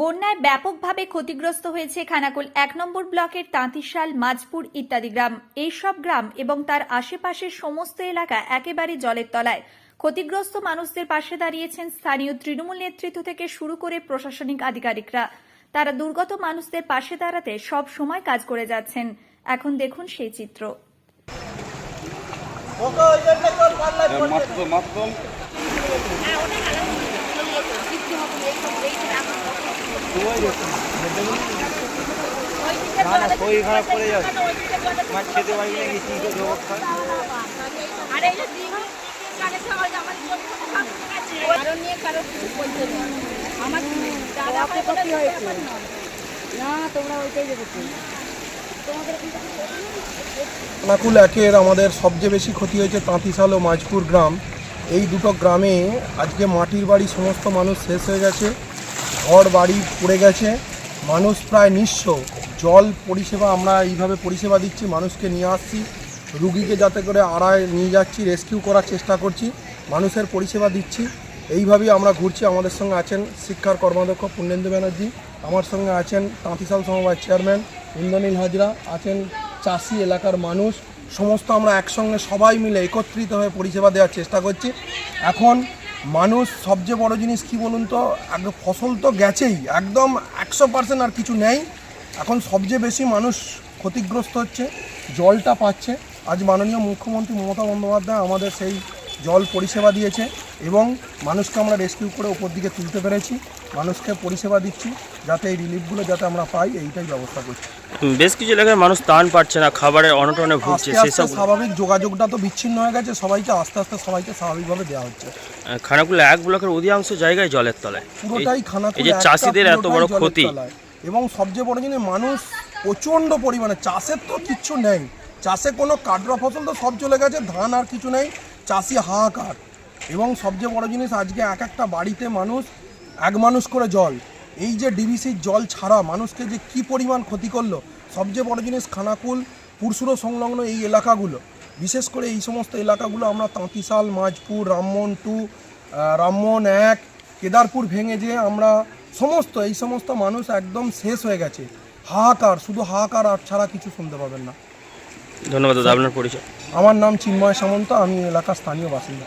বন্যায় ব্যাপকভাবে ক্ষতিগ্রস্ত হয়েছে খানাকুল এক নম্বর ব্লকের তাঁতিশাল মাঝপুর ইত্যাদি গ্রাম। এইসব গ্রাম এবং তার আশেপাশের সমস্ত এলাকা একেবারে জলের তলায়। ক্ষতিগ্রস্ত মানুষদের পাশে দাঁড়িয়েছেন স্থানীয় তৃণমূল নেতৃত্ব থেকে শুরু করে প্রশাসনিক আধিকারিকরা। তারা দুর্গত মানুষদের পাশে দাঁড়াতে সব সময় কাজ করে যাচ্ছেন। এখন দেখুন সেই চিত্র। মাত্র মাত্র না না শরীর খারাপ করে যাবে মাছ খেতে পারি না গেছি তো জগৎ খায় আরে এই যে দিঘা কানে খাওয়া আমার জন্য সব ঠিক আছে কারণ নিয়ে কারও কিছু বলতে নেই আমার দাদা ভাই বলে হয়েছে না তোমরা ওইটাই দেখেছ খানাকুল একের আমাদের সবচেয়ে বেশি ক্ষতি হয়েছে তাঁতিশাল ও মাঝপুর গ্রাম। এই দুটো গ্রামে আজকে মাটির বাড়ি সমস্ত মানুষ শেষ হয়ে গেছে। ঘর বাড়ি পড়ে গেছে। মানুষ প্রায় নিঃস্ব। জল পরিষেবা আমরা এইভাবে পরিষেবা দিচ্ছি, মানুষকে নিয়ে আসছি। রুগীকে যাতে করে আড়ায় নিয়ে যাচ্ছি, রেস্কিউ করার চেষ্টা করছি, মানুষের পরিষেবা দিচ্ছি। এইভাবেই আমরা ঘুরছি। আমাদের সঙ্গে আছেন শিক্ষার কর্মাধ্যক্ষ পূর্ণেন্দু ব্যানার্জি, আমার সঙ্গে আছেন তাঁতিশাল সমবায় চেয়ারম্যান ইন্দ্রনীল হাজরা, আছেন চাষি এলাকার মানুষ। সমস্ত আমরা একসঙ্গে সবাই মিলে একত্রিত হয়ে পরিষেবা দেওয়ার চেষ্টা করছি। এখন মানুষ সবচেয়ে বড় জিনিস কি বলুন তো? একদম ফসল তো গেছেই। একদম একশো পার্সেন্ট আর কিছু নেই। এখন সবচেয়ে বেশি মানুষ ক্ষতিগ্রস্ত হচ্ছে, জলটা পাচ্ছে। আজ মাননীয় মুখ্যমন্ত্রী মমতা বন্দ্যোপাধ্যায় আমাদের সেই জল পরিষেবা দিয়েছে। এবং মানুষকে আমরা রেস্কিউ করে ওপর দিকে তুলতে পেরেছি। মানুষকে পরিষেবা দিচ্ছি যাতে এই রিলিফগুলো যাতে আমরা পাই এইটাই ব্যবস্থা করছি। বেশ কিছু এলাকায় মানুষ ত্রাণ পাচ্ছে না খাবারের অনটনে ভুগছে সেসব স্বাভাবিক যোগাযোগটা তো বিচ্ছিন্ন হয়ে গেছে সবাইকে আস্তে আস্তে সবাইকে স্বাভাবিকভাবে দেওয়া হচ্ছে। খানাকুল এক ব্লকের অধিকাংশ জায়গায় জলের তলায়। পুরোটাই খানাকুল এই যে চাষিদের এত বড় ক্ষতি। এবং সবচেয়ে বড় জিনিস মানুষ প্রচণ্ড পরিমাণে চাষের তো কিচ্ছু নেই। চাষে কোনো কাটরা ফসল তো সব চলে গেছে ধান আর কিছু নেই চাষি হাহাকার। এবং সবচেয়ে বড় জিনিস আজকে এক একটা বাড়িতে মানুষ এক মানুষ করে জল। এই যে ডিবিসির জল ছাড়া মানুষকে যে কি পরিমাণ ক্ষতি করল সবচেয়ে বড় জিনিস খানাকুল পুরসুরো সংলগ্ন এই এলাকাগুলো। বিশেষ করে এই সমস্ত এলাকাগুলো আমরা তাঁতিশাল মাঝপুর রামমোহন টু রামমোহন এক কেদারপুর ভেঙে যে আমরা সমস্ত এই সমস্ত মানুষ একদম শেষ হয়ে গেছে। হাহাকার শুধু হাহাকার আর ছাড়া কিছু শুনতে পাবেন না। ধন্যবাদ আপনার পরিচয়। আমার নাম চিন্ময় সামন্ত আমি এলাকার স্থানীয় বাসিন্দা।